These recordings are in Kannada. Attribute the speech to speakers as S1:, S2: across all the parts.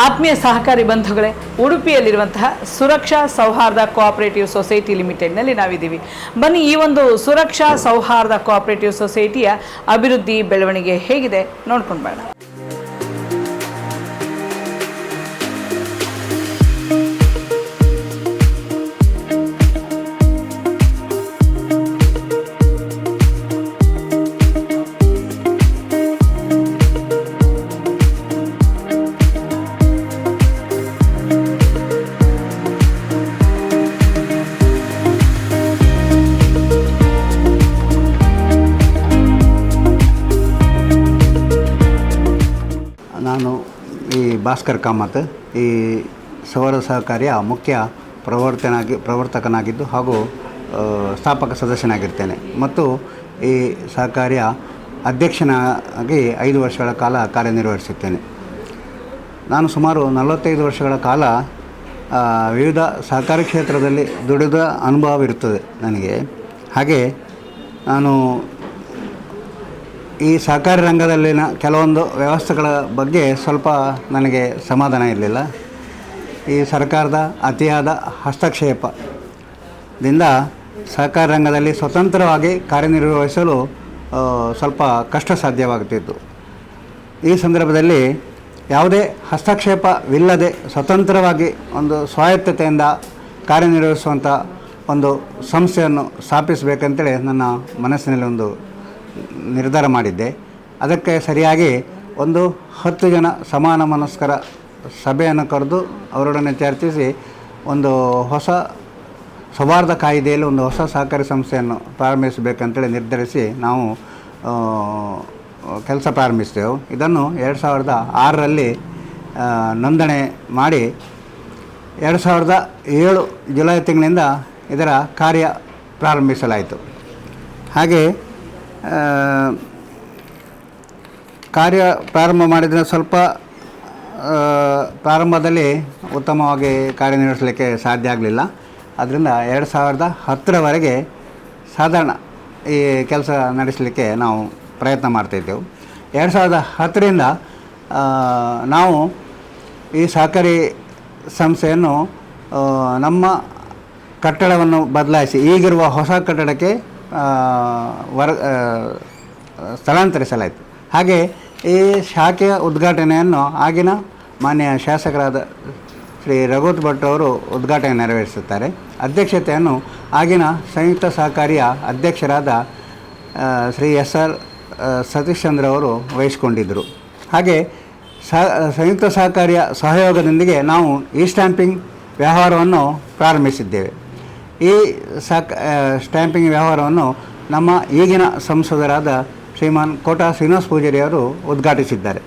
S1: ಆತ್ಮೀಯ ಸಹಕಾರಿ ಬಂಧುಗಳೇ, ಉಡುಪಿಯಲ್ಲಿರುವಂತಹ ಸುರಕ್ಷಾ ಸೌಹಾರ್ದ ಕೋಆಪರೇಟಿವ್ ಸೊಸೈಟಿ ಲಿಮಿಟೆಡ್ನಲ್ಲಿ ನಾವಿದ್ದೀವಿ. ಬನ್ನಿ, ಈ ಒಂದು ಸುರಕ್ಷಾ ಸೌಹಾರ್ದ ಕೋಆಪರೇಟಿವ್ ಸೊಸೈಟಿಯ ಅಭಿವೃದ್ಧಿ ಬೆಳವಣಿಗೆ ಹೇಗಿದೆ ನೋಡ್ಕೊಂಡು ಬೇಡ
S2: ನಾನು ಈ ಭಾಸ್ಕರ್ ಕಾಮತ್, ಈ ಸೌರ ಸಹಕಾರಿಯ ಮುಖ್ಯ ಪ್ರವರ್ತನಾಗಿ, ಪ್ರವರ್ತಕನಾಗಿದ್ದು ಹಾಗೂ ಸ್ಥಾಪಕ ಸದಸ್ಯನಾಗಿರ್ತೇನೆ. ಮತ್ತು ಈ ಸಹಕಾರಿಯ ಅಧ್ಯಕ್ಷನಾಗಿ ಐದು ವರ್ಷಗಳ ಕಾಲ ಕಾರ್ಯನಿರ್ವಹಿಸುತ್ತೇನೆ. ನಾನು ಸುಮಾರು ನಲವತ್ತೈದು ವರ್ಷಗಳ ಕಾಲ ವಿವಿಧ ಸಹಕಾರಿ ಕ್ಷೇತ್ರದಲ್ಲಿ ದುಡಿದ ಅನುಭವವಿರುತ್ತದೆ ನನಗೆ. ಹಾಗೆ ನಾನು ಈ ಸಹಕಾರಿ ರಂಗದಲ್ಲಿನ ಕೆಲವೊಂದು ವ್ಯವಸ್ಥೆಗಳ ಬಗ್ಗೆ ಸ್ವಲ್ಪ ನನಗೆ ಸಮಾಧಾನ ಇರಲಿಲ್ಲ. ಈ ಸರ್ಕಾರದ ಅತಿಯಾದ ಹಸ್ತಕ್ಷೇಪದಿಂದ ಸಹಕಾರ ರಂಗದಲ್ಲಿ ಸ್ವತಂತ್ರವಾಗಿ ಕಾರ್ಯನಿರ್ವಹಿಸಲು ಸ್ವಲ್ಪ ಕಷ್ಟ ಸಾಧ್ಯವಾಗುತ್ತಿತ್ತು. ಈ ಸಂದರ್ಭದಲ್ಲಿ ಯಾವುದೇ ಹಸ್ತಕ್ಷೇಪವಿಲ್ಲದೆ ಸ್ವತಂತ್ರವಾಗಿ ಒಂದು ಸ್ವಾಯತ್ತತೆಯಿಂದ ಕಾರ್ಯನಿರ್ವಹಿಸುವಂಥ ಒಂದು ಸಂಸ್ಥೆಯನ್ನು ಸ್ಥಾಪಿಸಬೇಕಂತೇಳಿ ನನ್ನ ಮನಸ್ಸಿನಲ್ಲಿ ಒಂದು ನಿರ್ಧಾರ ಮಾಡಿದ್ದೆ. ಅದಕ್ಕೆ ಸರಿಯಾಗಿ ಒಂದು ಹತ್ತು ಜನ ಸಮಾನ ಮನಸ್ಕರ ಸಭೆಯನ್ನು ಕರೆದು ಅವರೊಡನೆ ಚರ್ಚಿಸಿ ಒಂದು ಹೊಸ ಸೌಹಾರ್ದ ಕಾಯ್ದೆಯಲ್ಲಿ ಒಂದು ಹೊಸ ಸಹಕಾರಿ ಸಂಸ್ಥೆಯನ್ನು ಪ್ರಾರಂಭಿಸಬೇಕಂತೇಳಿ ನಿರ್ಧರಿಸಿ ನಾವು ಕೆಲಸ ಪ್ರಾರಂಭಿಸಿದೆವು ಇದನ್ನು ಎರಡು ಸಾವಿರದ ಆರರಲ್ಲಿ ನೋಂದಣಿ ಮಾಡಿ ಎರಡು ಸಾವಿರದ ಏಳು ಜುಲೈ ತಿಂಗಳಿಂದ ಇದರ ಕಾರ್ಯ ಪ್ರಾರಂಭಿಸಲಾಯಿತು. ಹಾಗೆ ಕಾರ್ಯ ಪ್ರಾರಂಭ ಮಾಡಿದರೆ ಸ್ವಲ್ಪ ಪ್ರಾರಂಭದಲ್ಲಿ ಉತ್ತಮವಾಗಿ ಕಾರ್ಯನಿರ್ವಹಿಸಲಿಕ್ಕೆ ಸಾಧ್ಯ ಆಗಲಿಲ್ಲ. ಅದರಿಂದ ಎರಡು ಸಾವಿರದ ಹತ್ತರವರೆಗೆ ಸಾಧಾರಣ ಈ ಕೆಲಸ ನಡೆಸಲಿಕ್ಕೆ ನಾವು ಪ್ರಯತ್ನ ಮಾಡ್ತಾಯಿದ್ದೆವು ಎರಡು ಸಾವಿರದ ಹತ್ತರಿಂದ ನಾವು ಈ ಸಹಕಾರಿ ಸಂಸ್ಥೆಯನ್ನು ನಮ್ಮ ಕಟ್ಟಡವನ್ನು ಬದಲಾಯಿಸಿ ಈಗಿರುವ ಹೊಸ ಕಟ್ಟಡಕ್ಕೆ ವರ ಸ್ಥಳಾಂತರಿಸಲಾಯಿತು. ಹಾಗೆ ಈ ಶಾಖೆಯ ಉದ್ಘಾಟನೆಯನ್ನು ಆಗಿನ ಮಾನ್ಯ ಶಾಸಕರಾದ ಶ್ರೀ ರಘುತ್ ಭಟ್ ಅವರು ಉದ್ಘಾಟನೆ ನೆರವೇರಿಸುತ್ತಾರೆ. ಅಧ್ಯಕ್ಷತೆಯನ್ನು ಆಗಿನ ಸಂಯುಕ್ತ ಸಹಕಾರಿಯ ಅಧ್ಯಕ್ಷರಾದ ಶ್ರೀ ಎಸ್ ಆರ್ ಸತೀಶ್ ಚಂದ್ರ ಅವರು ವಹಿಸಿಕೊಂಡಿದ್ದರು. ಹಾಗೆ ಸಹ ಸಂಯುಕ್ತ ಸಹಕಾರಿಯ ಸಹಯೋಗದೊಂದಿಗೆ ನಾವು ಈ ಸ್ಟ್ಯಾಂಪಿಂಗ್ ವ್ಯವಹಾರವನ್ನು ಪ್ರಾರಂಭಿಸಿದ್ದೇವೆ. ಈ ಸಾಕ್ ಸ್ಟ್ಯಾಂಪಿಂಗ್ ವ್ಯವಹಾರವನ್ನು ನಮ್ಮ ಈಗಿನ ಸಂಸದರಾದ ಶ್ರೀಮಾನ್ ಕೋಟಾ ಶ್ರೀನಿವಾಸ ಪೂಜಾರಿ ಅವರು ಉದ್ಘಾಟಿಸಿದ್ದಾರೆ.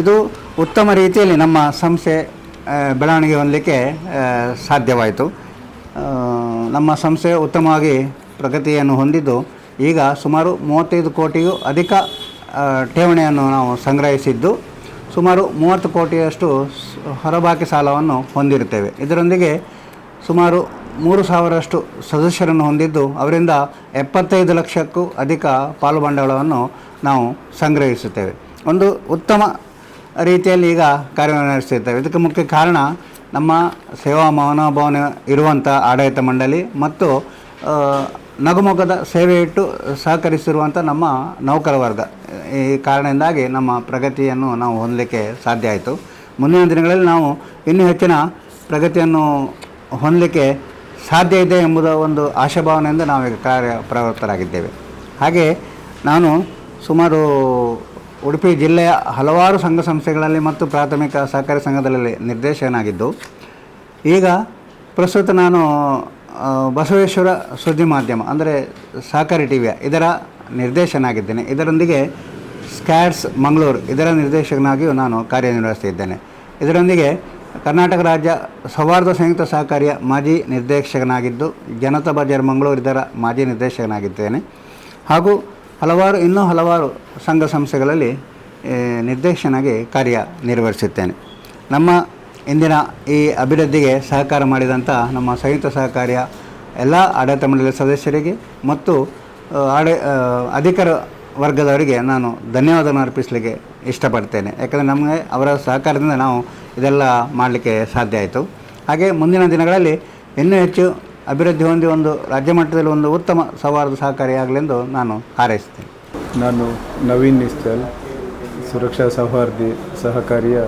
S2: ಇದು ಉತ್ತಮ ರೀತಿಯಲ್ಲಿ ನಮ್ಮ ಸಂಸ್ಥೆ ಬೆಳವಣಿಗೆ ಹೊಂದಲಿಕ್ಕೆ ಸಾಧ್ಯವಾಯಿತು. ನಮ್ಮ ಸಂಸ್ಥೆ ಉತ್ತಮವಾಗಿ ಪ್ರಗತಿಯನ್ನು ಹೊಂದಿದ್ದು, ಈಗ ಸುಮಾರು ಮೂವತ್ತೈದು ಕೋಟಿಗೂ ಅಧಿಕ ಠೇವಣಿಯನ್ನು ನಾವು ಸಂಗ್ರಹಿಸಿದ್ದು, ಸುಮಾರು ಮೂವತ್ತು ಕೋಟಿಯಷ್ಟು ಹೊರಬಾಕಿ ಸಾಲವನ್ನು ಹೊಂದಿರುತ್ತೇವೆ. ಇದರೊಂದಿಗೆ ಸುಮಾರು ಮೂರು ಸಾವಿರಷ್ಟು ಸದಸ್ಯರನ್ನು ಹೊಂದಿದ್ದು, ಅವರಿಂದ ಎಪ್ಪತ್ತೈದು ಲಕ್ಷಕ್ಕೂ ಅಧಿಕ ಪಾಲು ಬಂಡವಾಳವನ್ನು ನಾವು ಸಂಗ್ರಹಿಸುತ್ತೇವೆ. ಒಂದು ಉತ್ತಮ ರೀತಿಯಲ್ಲಿ ಈಗ ಕಾರ್ಯನಿರ್ವಹಿಸುತ್ತೇವೆ ಇದಕ್ಕೆ ಮುಖ್ಯ ಕಾರಣ ನಮ್ಮ ಸೇವಾ ಮನೋಭಾವನೆ ಇರುವಂಥ ಆಡಳಿತ ಮಂಡಳಿ ಮತ್ತು ನಗುಮೊಗದ ಸೇವೆ ಇಟ್ಟು ಸಹಕರಿಸಿರುವಂಥ ನಮ್ಮ ನೌಕರ ವರ್ಗ. ಈ ಕಾರಣದಿಂದಾಗಿ ನಮ್ಮ ಪ್ರಗತಿಯನ್ನು ನಾವು ಹೊಂದಲಿಕ್ಕೆ ಸಾಧ್ಯ ಆಯಿತು. ಮುಂದಿನ ದಿನಗಳಲ್ಲಿ ನಾವು ಇನ್ನೂ ಹೆಚ್ಚಿನ ಪ್ರಗತಿಯನ್ನು ಹೊಂದಲಿಕ್ಕೆ ಸಾಧ್ಯ ಇದೆ ಎಂಬುದ ಒಂದು ಆಶಾಭಾವನೆಯಿಂದ ನಾವೀಗ ಕಾರ್ಯ ಪ್ರವೃತ್ತರಾಗಿದ್ದೇವೆ ಹಾಗೆ ನಾನು ಸುಮಾರು ಉಡುಪಿ ಜಿಲ್ಲೆಯ ಹಲವಾರು ಸಂಘ ಸಂಸ್ಥೆಗಳಲ್ಲಿ ಮತ್ತು ಪ್ರಾಥಮಿಕ ಸಹಕಾರಿ ಸಂಘದಲ್ಲಿ ನಿರ್ದೇಶಕನಾಗಿದ್ದು, ಈಗ ಪ್ರಸ್ತುತ ನಾನು ಬಸವೇಶ್ವರ ಸುದ್ದಿ ಮಾಧ್ಯಮ, ಅಂದರೆ ಸಹಕಾರಿ ಟಿ ವಿಯ ಇದರ ನಿರ್ದೇಶನಾಗಿದ್ದೇನೆ. ಇದರೊಂದಿಗೆ ಸ್ಕ್ಯಾಟ್ಸ್ ಮಂಗಳೂರು ಇದರ ನಿರ್ದೇಶಕನಾಗಿಯೂ ನಾನು ಕಾರ್ಯನಿರ್ವಹಿಸ್ತಿದ್ದೇನೆ ಇದರೊಂದಿಗೆ ಕರ್ನಾಟಕ ರಾಜ್ಯ ಸೌಹಾರ್ದ ಸಂಯುಕ್ತ ಸಹಕಾರಿಯ ಮಾಜಿ ನಿರ್ದೇಶಕನಾಗಿದ್ದು, ಜನತಾ ಬಜಾರ್ ಮಂಗಳೂರು ಇದರ ಮಾಜಿ ನಿರ್ದೇಶಕನಾಗಿದ್ದೇನೆ. ಹಾಗೂ ಹಲವಾರು, ಇನ್ನೂ ಹಲವಾರು ಸಂಘ ಸಂಸ್ಥೆಗಳಲ್ಲಿ ನಿರ್ದೇಶನಾಗಿ ಕಾರ್ಯ ನಿರ್ವಹಿಸುತ್ತೇನೆ ನಮ್ಮ ಇಂದಿನ ಈ ಅಭಿವೃದ್ಧಿಗೆ ಸಹಕಾರ ಮಾಡಿದಂಥ ನಮ್ಮ ಸಂಯುಕ್ತ ಸಹಕಾರಿಯ ಎಲ್ಲ ಆಡಳಿತ ಮಂಡಳಿ ಸದಸ್ಯರಿಗೆ ಮತ್ತು ಆಡ ಅಧಿಕಾರ ವರ್ಗದವರಿಗೆ ನಾನು ಧನ್ಯವಾದವನ್ನು ಅರ್ಪಿಸಲಿಕ್ಕೆ ಇಷ್ಟಪಡ್ತೇನೆ. ಯಾಕಂದರೆ ನಮಗೆ ಅವರ ಸಹಕಾರದಿಂದ ನಾವು ಇದೆಲ್ಲ ಮಾಡಲಿಕ್ಕೆ ಸಾಧ್ಯ ಆಯಿತು. ಹಾಗೆ ಮುಂದಿನ ದಿನಗಳಲ್ಲಿ ಇನ್ನೂ ಹೆಚ್ಚು ಅಭಿವೃದ್ಧಿ ಹೊಂದಿ ಒಂದು ರಾಜ್ಯ ಮಟ್ಟದಲ್ಲಿ ಒಂದು ಉತ್ತಮ ಸೌಹಾರ್ದ ಸಹಕಾರಿಯಾಗಲೆಂದು ನಾನು ಹಾರೈಸುತ್ತೇನೆ.
S3: ನಾನು ನವೀನ್ ನಿಸ್ತಲ್ ಸುರಕ್ಷಾ ಸೌಹಾರ್ದಿ ಸಹಕಾರಿಯ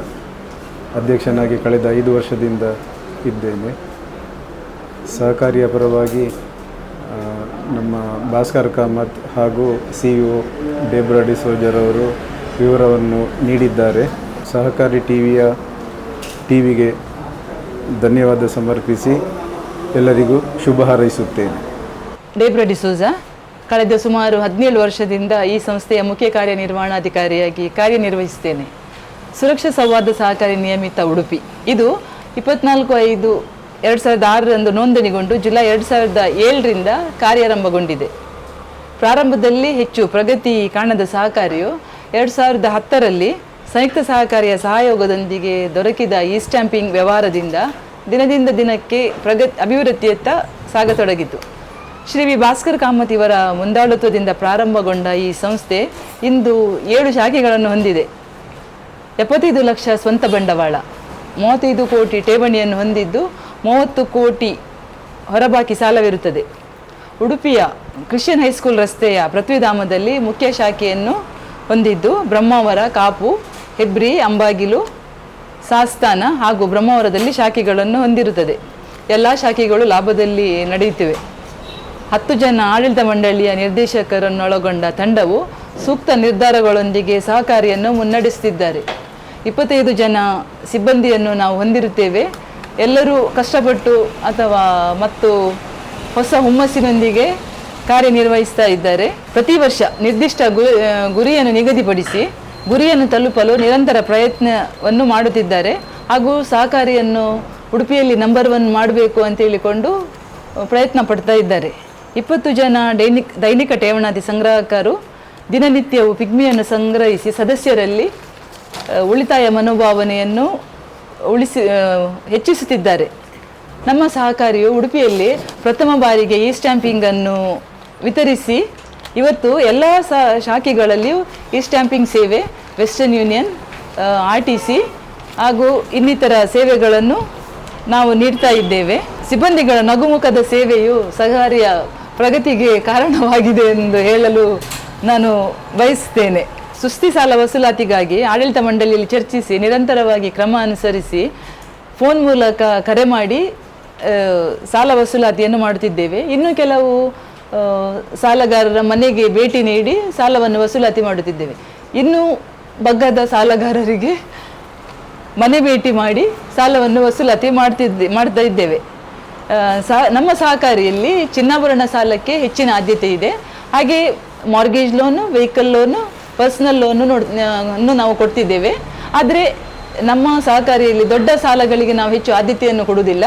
S3: ಅಧ್ಯಕ್ಷನಾಗಿ ಕಳೆದ ಐದು ವರ್ಷದಿಂದ ಇದ್ದೇನೆ. ಸಹಕಾರಿಯ ಪರವಾಗಿ ನಮ್ಮ ಭಾಸ್ಕರ್ ಕಾಮತ್ ಹಾಗೂ ಸಿ ಇ ಒ ಡಿಸೋಜರ್ ಅವರು ವಿವರವನ್ನು ನೀಡಿದ್ದಾರೆ. ಸಹಕಾರಿ ಟಿವಿಯ ಟಿವಿಗೆ ಧನ್ಯವಾದ ಸಮರ್ಪಿಸಿ ಎಲ್ಲರಿಗೂ ಶುಭ ಹಾರೈಸುತ್ತೇನೆ.
S4: ಡೇಬ್ರಾ ಡಿಸೋಜ ಕಳೆದ ಸುಮಾರು ಹದಿನೇಳು ವರ್ಷದಿಂದ ಈ ಸಂಸ್ಥೆಯ ಮುಖ್ಯ ಕಾರ್ಯನಿರ್ವಹಣಾಧಿಕಾರಿಯಾಗಿ ಕಾರ್ಯನಿರ್ವಹಿಸುತ್ತೇನೆ. ಸುರಕ್ಷಾ ಸಂವಾದ ಸಹಕಾರಿ ನಿಯಮಿತ ಉಡುಪಿ. ಇದು ಇಪ್ಪತ್ನಾಲ್ಕು ಐದು ಎರಡು ಸಾವಿರದ ಆರರಂದು ನೋಂದಣಿಗೊಂಡು ಜುಲೈ ಎರಡು ಸಾವಿರದ ಏಳರಿಂದ ಕಾರ್ಯಾರಂಭಗೊಂಡಿದೆ. ಪ್ರಾರಂಭದಲ್ಲಿ ಹೆಚ್ಚು ಪ್ರಗತಿ ಕಾಣದ ಸಹಕಾರಿಯು ಎರಡು ಸಾವಿರದ ಹತ್ತರಲ್ಲಿ ಸಂಯುಕ್ತ ಸಹಕಾರಿಯ ಸಹಯೋಗದೊಂದಿಗೆ ದೊರಕಿದ ಈ ಸ್ಟ್ಯಾಂಪಿಂಗ್ ವ್ಯವಹಾರದಿಂದ ದಿನದಿಂದ ದಿನಕ್ಕೆ ಪ್ರಗತಿ ಅಭಿವೃದ್ಧಿಯತ್ತ ಸಾಗತೊಡಗಿತು. ಶ್ರೀ ವಿ ಭಾಸ್ಕರ್ ಕಾಮತ್ ಇವರ ಮುಂದಾಳತ್ವದಿಂದ ಪ್ರಾರಂಭಗೊಂಡ ಈ ಸಂಸ್ಥೆ ಇಂದು ಏಳು ಶಾಖೆಗಳನ್ನು ಹೊಂದಿದೆ. ಎಪ್ಪತ್ತೈದು ಲಕ್ಷ ಸ್ವಂತ ಬಂಡವಾಳ, ಮೂವತ್ತೈದು ಕೋಟಿ ಠೇವಣಿಯನ್ನು ಹೊಂದಿದ್ದು ಮೂವತ್ತು ಕೋಟಿ ಹೊರಬಾಕಿ ಸಾಲವಿರುತ್ತದೆ. ಉಡುಪಿಯ ಕ್ರಿಶ್ಚಿಯನ್ ಹೈಸ್ಕೂಲ್ ರಸ್ತೆಯ ಪೃಥ್ವಿಧಾಮದಲ್ಲಿ ಮುಖ್ಯ ಶಾಖೆಯನ್ನು ಹೊಂದಿದ್ದು ಬ್ರಹ್ಮಾವರ ಕಾಪು ಹೆಬ್ರಿ, ಅಂಬಾಗಿಲು, ಸಾಸ್ತಾನ ಹಾಗೂ ಬ್ರಹ್ಮಾವರದಲ್ಲಿ ಶಾಖೆಗಳನ್ನು ಹೊಂದಿರುತ್ತದೆ. ಎಲ್ಲ ಶಾಖೆಗಳು ಲಾಭದಲ್ಲಿ ನಡೆಯುತ್ತಿವೆ. ಹತ್ತು ಜನ ಆಡಳಿತ ಮಂಡಳಿಯ ನಿರ್ದೇಶಕರನ್ನೊಳಗೊಂಡ ತಂಡವು ಸೂಕ್ತ ನಿರ್ಧಾರಗಳೊಂದಿಗೆ ಸಹಕಾರಿಯನ್ನು ಮುನ್ನಡೆಸುತ್ತಿದ್ದಾರೆ. ಇಪ್ಪತ್ತೈದು ಜನ ಸಿಬ್ಬಂದಿಯನ್ನು ನಾವು ಹೊಂದಿರುತ್ತೇವೆ. ಎಲ್ಲರೂ ಕಷ್ಟಪಟ್ಟು ಅಥವಾ ಮತ್ತು ಹೊಸ ಹುಮ್ಮಸ್ಸಿನೊಂದಿಗೆ ಕಾರ್ಯನಿರ್ವಹಿಸ್ತಾ ಇದ್ದಾರೆ. ಪ್ರತಿ ವರ್ಷ ನಿರ್ದಿಷ್ಟ ಗುರಿಯನ್ನು ನಿಗದಿಪಡಿಸಿ ಗುರಿಯನ್ನು ತಲುಪಲು ನಿರಂತರ ಪ್ರಯತ್ನವನ್ನು ಮಾಡುತ್ತಿದ್ದಾರೆ ಹಾಗೂ ಸಹಕಾರಿಯನ್ನು ಉಡುಪಿಯಲ್ಲಿ ನಂಬರ್ ಒನ್ ಮಾಡಬೇಕು ಅಂತ ಹೇಳಿಕೊಂಡು ಪ್ರಯತ್ನ ಪಡ್ತಾ ಇದ್ದಾರೆ. ಇಪ್ಪತ್ತು ಜನ ಡೈನಿಕ್ ದೈನಿಕ ಠೇವಣಾದಿ ಸಂಗ್ರಾಹಕರು ದಿನನಿತ್ಯವು ಪಿಗ್ಮಿಯನ್ನು ಸಂಗ್ರಹಿಸಿ ಸದಸ್ಯರಲ್ಲಿ ಉಳಿತಾಯ ಮನೋಭಾವನೆಯನ್ನು ಉಳಿಸಿ ಹೆಚ್ಚಿಸುತ್ತಿದ್ದಾರೆ. ನಮ್ಮ ಸಹಕಾರಿಯು ಉಡುಪಿಯಲ್ಲಿ ಪ್ರಥಮ ಬಾರಿಗೆ ಈ ಸ್ಟ್ಯಾಂಪಿಂಗನ್ನು ವಿತರಿಸಿ ಇವತ್ತು ಎಲ್ಲ ಶಾಖೆಗಳಲ್ಲಿಯೂ ಈ ಸ್ಟ್ಯಾಂಪಿಂಗ್ ಸೇವೆ, western union R T C ಹಾಗೂ ಇನ್ನಿತರ ಸೇವೆಗಳನ್ನು ನಾವು ನೀಡ್ತಾ ಇದ್ದೇವೆ. ಸಿಬ್ಬಂದಿಗಳ ನಗುಮುಖದ ಸೇವೆಯು ಸಹಕಾರಿಯ ಪ್ರಗತಿಗೆ ಕಾರಣವಾಗಿದೆ ಎಂದು ಹೇಳಲು ನಾನು ಬಯಸುತ್ತೇನೆ. ಸುಸ್ತಿ ಸಾಲ ವಸೂಲಾತಿಗಾಗಿ ಆಡಳಿತ ಮಂಡಳಿಯಲ್ಲಿ ಚರ್ಚಿಸಿ, ನಿರಂತರವಾಗಿ ಕ್ರಮ ಅನುಸರಿಸಿ, ಫೋನ್ ಮೂಲಕ ಕರೆ ಮಾಡಿ ಸಾಲ ವಸೂಲಾತಿಯನ್ನು ಮಾಡುತ್ತಿದ್ದೇವೆ. ಇನ್ನು ಕೆಲವು ಸಾಲಗಾರರ ಮನೆಗೆ ಭೇಟಿ ನೀಡಿ ಸಾಲವನ್ನು ವಸೂಲಾತಿ ಮಾಡುತ್ತಿದ್ದೇವೆ. ಇನ್ನು ಬಗ್ಗದ ಸಾಲಗಾರರಿಗೆ ಮನೆ ಭೇಟಿ ಮಾಡಿ ಸಾಲವನ್ನು ವಸೂಲಾತಿ ಮಾಡ್ತಿದ್ದೆ, ಮಾಡ್ತಾ ಇದ್ದೇವೆ. ಸಹ, ನಮ್ಮ ಸಹಕಾರಿಯಲ್ಲಿ ಚಿನ್ನಾಭರಣ ಸಾಲಕ್ಕೆ ಹೆಚ್ಚಿನ ಆದ್ಯತೆ ಇದೆ. ಹಾಗೆ mortgage loan vehicle loan personal loan ನೋಡ್ ನಾವು ಕೊಡ್ತಿದ್ದೇವೆ. ಆದರೆ ನಮ್ಮ ಸಹಕಾರಿಯಲ್ಲಿ ದೊಡ್ಡ ಸಾಲಗಳಿಗೆ ನಾವು ಹೆಚ್ಚು ಆದ್ಯತೆಯನ್ನು ಕೊಡುವುದಿಲ್ಲ.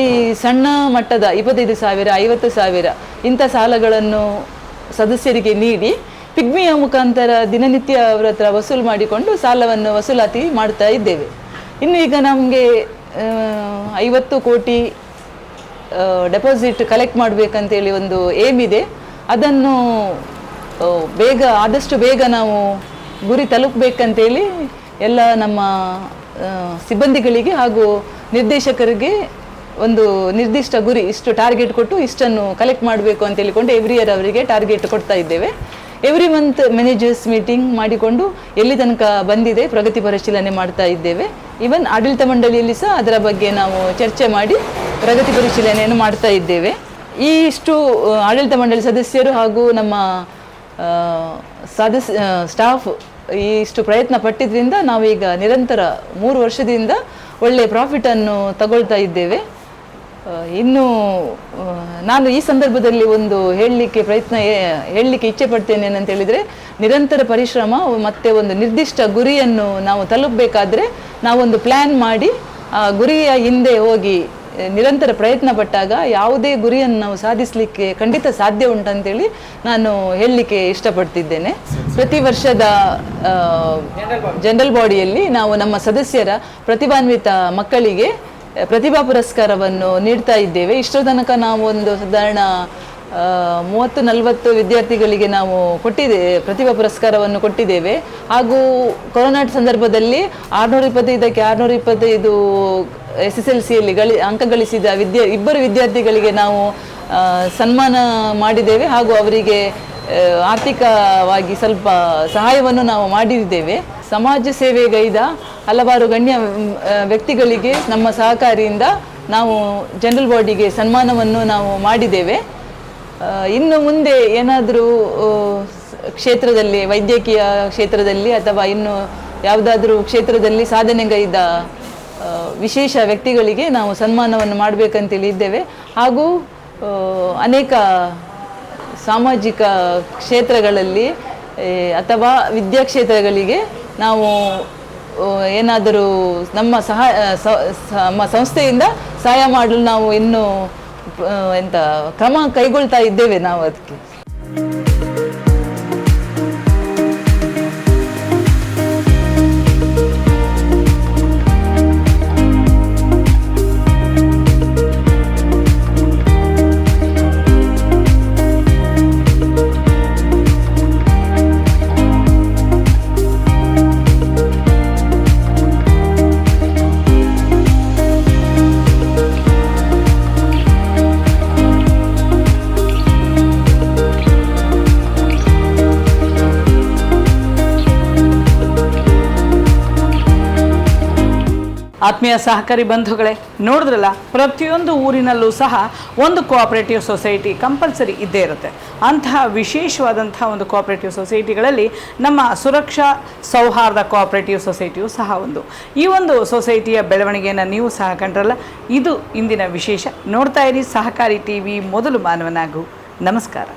S4: ಈ ಸಣ್ಣ ಮಟ್ಟದ ಇಪ್ಪತ್ತೈದು ಸಾವಿರ, ಐವತ್ತು ಸಾವಿರ ಇಂಥ ಸಾಲಗಳನ್ನು ಸದಸ್ಯರಿಗೆ ನೀಡಿ ಪಿಗ್ಮಿಯ ಮುಖಾಂತರ ದಿನನಿತ್ಯ ಅವರ ಹತ್ರ ವಸೂಲು ಮಾಡಿಕೊಂಡು ಸಾಲವನ್ನು ವಸೂಲಾತಿ ಮಾಡ್ತಾ ಇದ್ದೇವೆ. ಇನ್ನು ಈಗ ನಮಗೆ ಐವತ್ತು ಕೋಟಿ ಡೆಪಾಸಿಟ್ ಕಲೆಕ್ಟ್ ಮಾಡಬೇಕಂತೇಳಿ ಒಂದು ಏಮ್ ಇದೆ. ಅದನ್ನು ಬೇಗ, ಆದಷ್ಟು ಬೇಗ ನಾವು ಗುರಿ ತಲುಪಬೇಕಂತೇಳಿ ಎಲ್ಲ ನಮ್ಮ ಸಿಬ್ಬಂದಿಗಳಿಗೆ ಹಾಗೂ ನಿರ್ದೇಶಕರಿಗೆ ಒಂದು ನಿರ್ದಿಷ್ಟ ಗುರಿ, ಇಷ್ಟು ಟಾರ್ಗೆಟ್ ಕೊಟ್ಟು ಇಷ್ಟನ್ನು ಕಲೆಕ್ಟ್ ಮಾಡಬೇಕು ಅಂತ ಹೇಳಿಕೊಂಡು ಎವ್ರಿ ಇಯರ್ ಅವರಿಗೆ ಟಾರ್ಗೆಟ್ ಕೊಡ್ತಾ ಇದ್ದೇವೆ. ಎವ್ರಿ ಮಂತ್ ಮ್ಯಾನೇಜರ್ಸ್ ಮೀಟಿಂಗ್ ಮಾಡಿಕೊಂಡು ಎಲ್ಲಿ ತನಕ ಬಂದಿದೆ ಪ್ರಗತಿ ಪರಿಶೀಲನೆ ಮಾಡ್ತಾ ಇದ್ದೇವೆ. ಈವನ್ ಆಡಳಿತ ಮಂಡಳಿಯಲ್ಲಿ ಸಹ ಅದರ ಬಗ್ಗೆ ನಾವು ಚರ್ಚೆ ಮಾಡಿ ಪ್ರಗತಿ ಪರಿಶೀಲನೆಯನ್ನು ಮಾಡ್ತಾ ಇದ್ದೇವೆ. ಈ ಇಷ್ಟು ಆಡಳಿತ ಮಂಡಳಿ ಸದಸ್ಯರು ಹಾಗೂ ನಮ್ಮ ಸದಸ್ಯ ಸ್ಟಾಫ್ ಇಷ್ಟು ಪ್ರಯತ್ನ ಪಟ್ಟಿದ್ರಿಂದ ನಾವೀಗ ನಿರಂತರ ಮೂರು ವರ್ಷದಿಂದ ಒಳ್ಳೆಯ ಪ್ರಾಫಿಟನ್ನು ತಗೊಳ್ತಾ ಇದ್ದೇವೆ. ಇನ್ನು ನಾನು ಈ ಸಂದರ್ಭದಲ್ಲಿ ಒಂದು ಹೇಳಲಿಕ್ಕೆ ಪ್ರಯತ್ನ ಹೇಳಲಿಕ್ಕೆ ಇಚ್ಛೆ ಪಡ್ತೇನೆ ಏನಂತ ಹೇಳಿದರೆ, ನಿರಂತರ ಪರಿಶ್ರಮ, ಮತ್ತೆ ಒಂದು ನಿರ್ದಿಷ್ಟ ಗುರಿಯನ್ನು ನಾವು ತಲುಪಬೇಕಾದ್ರೆ ನಾವೊಂದು ಪ್ಲ್ಯಾನ್ ಮಾಡಿ, ಆ ಗುರಿಯ ಹಿಂದೆ ಹೋಗಿ ನಿರಂತರ ಪ್ರಯತ್ನ ಪಟ್ಟಾಗ ಯಾವುದೇ ಗುರಿಯನ್ನು ನಾವು ಸಾಧಿಸಲಿಕ್ಕೆ ಖಂಡಿತ ಸಾಧ್ಯ ಉಂಟಂತೇಳಿ ನಾನು ಹೇಳಲಿಕ್ಕೆ ಇಷ್ಟಪಡ್ತಿದ್ದೇನೆ. ಪ್ರತಿ ವರ್ಷದ ಜನರಲ್ ಬಾಡಿಯಲ್ಲಿ ನಾವು ನಮ್ಮ ಸದಸ್ಯರ ಪ್ರತಿಭಾನ್ವಿತ ಮಕ್ಕಳಿಗೆ ಪ್ರತಿಭಾ ಪುರಸ್ಕಾರವನ್ನು ನೀಡ್ತಾ ಇದ್ದೇವೆ. ಇಷ್ಟರ ತನಕ ನಾವು ಒಂದು ಸಾಧಾರಣ ಮೂವತ್ತು ನಲವತ್ತು ವಿದ್ಯಾರ್ಥಿಗಳಿಗೆ ನಾವು ಕೊಟ್ಟಿದ್ದೆ ಪ್ರತಿಭಾ ಪುರಸ್ಕಾರವನ್ನು ಕೊಟ್ಟಿದ್ದೇವೆ. ಹಾಗೂ ಕೊರೋನಾ ಸಂದರ್ಭದಲ್ಲಿ ಆರುನೂರ ಇಪ್ಪತ್ತೈದಕ್ಕೆ ಆರುನೂರ ಇಪ್ಪತ್ತೈದು ಎಸ್ ಎಸ್ ಎಲ್ ಸಿಯಲ್ಲಿ ಗಳಿ ಅಂಕ ಗಳಿಸಿದ ವಿದ್ಯಾ, ಇಬ್ಬರು ವಿದ್ಯಾರ್ಥಿಗಳಿಗೆ ನಾವು ಸನ್ಮಾನ ಮಾಡಿದ್ದೇವೆ. ಹಾಗೂ ಅವರಿಗೆ ಆರ್ಥಿಕವಾಗಿ ಸ್ವಲ್ಪ ಸಹಾಯವನ್ನು ನಾವು ಮಾಡಿದ್ದೇವೆ. ಸಮಾಜ ಸೇವೆಗೈದ ಹಲವಾರು ಗಣ್ಯ ವ್ಯಕ್ತಿಗಳಿಗೆ ನಮ್ಮ ಸಹಕಾರಿಯಿಂದ ನಾವು ಜನರಲ್ ಬಾಡಿಗೆ ಸನ್ಮಾನವನ್ನು ನಾವು ಮಾಡಿದ್ದೇವೆ. ಇನ್ನು ಮುಂದೆ ಏನಾದರೂ ಕ್ಷೇತ್ರದಲ್ಲಿ, ವೈದ್ಯಕೀಯ ಕ್ಷೇತ್ರದಲ್ಲಿ ಅಥವಾ ಇನ್ನು ಯಾವುದಾದ್ರೂ ಕ್ಷೇತ್ರದಲ್ಲಿ ಸಾಧನೆಗೈದ ವಿಶೇಷ ವ್ಯಕ್ತಿಗಳಿಗೆ ನಾವು ಸನ್ಮಾನವನ್ನು ಮಾಡಬೇಕಂತೇಳಿ ಇದ್ದೇವೆ. ಹಾಗೂ ಅನೇಕ ಸಾಮಾಜಿಕ ಕ್ಷೇತ್ರಗಳಲ್ಲಿ ಅಥವಾ ವಿದ್ಯಾ ಕ್ಷೇತ್ರಗಳಿಗೆ ನಾವು ಏನಾದರೂ ನಮ್ಮ ಸಹ ನಮ್ಮ ಸಂಸ್ಥೆಯಿಂದ ಸಹಾಯ ಮಾಡಲು ನಾವು ಇನ್ನು ಎಂತ ಕ್ರಮ ಕೈಗೊಳ್ತಾ ಇದ್ದೇವೆ ನಾವು ಅದಕ್ಕೆ.
S1: ಆತ್ಮೀಯ ಸಹಕಾರಿ ಬಂಧುಗಳೇ, ನೋಡಿದ್ರಲ್ಲ, ಪ್ರತಿಯೊಂದು ಊರಿನಲ್ಲೂ ಸಹ ಒಂದು ಕೋಆಪರೇಟಿವ್ ಸೊಸೈಟಿ ಕಂಪಲ್ಸರಿ ಇದ್ದೇ ಇರುತ್ತೆ. ಅಂತಹ ವಿಶೇಷವಾದಂತಹ ಒಂದು ಕೋಆಪರೇಟಿವ್ ಸೊಸೈಟಿಗಳಲ್ಲಿ ನಮ್ಮ ಸುರಕ್ಷಾ ಸೌಹಾರ್ದ ಕೋಆಪರೇಟಿವ್ ಸೊಸೈಟಿಯು ಸಹ ಒಂದು. ಈ ಒಂದು ಸೊಸೈಟಿಯ ಬೆಳವಣಿಗೆಯನ್ನು ನೀವು ಸಹ ಕಂಡ್ರಲ್ಲ, ಇದು ಇಂದಿನ ವಿಶೇಷ. ನೋಡ್ತಾ ಇರಿ ಸಹಕಾರಿ ಟಿ ವಿ ಮೊದಲು ಮಾನವನಾಗು. ನಮಸ್ಕಾರ.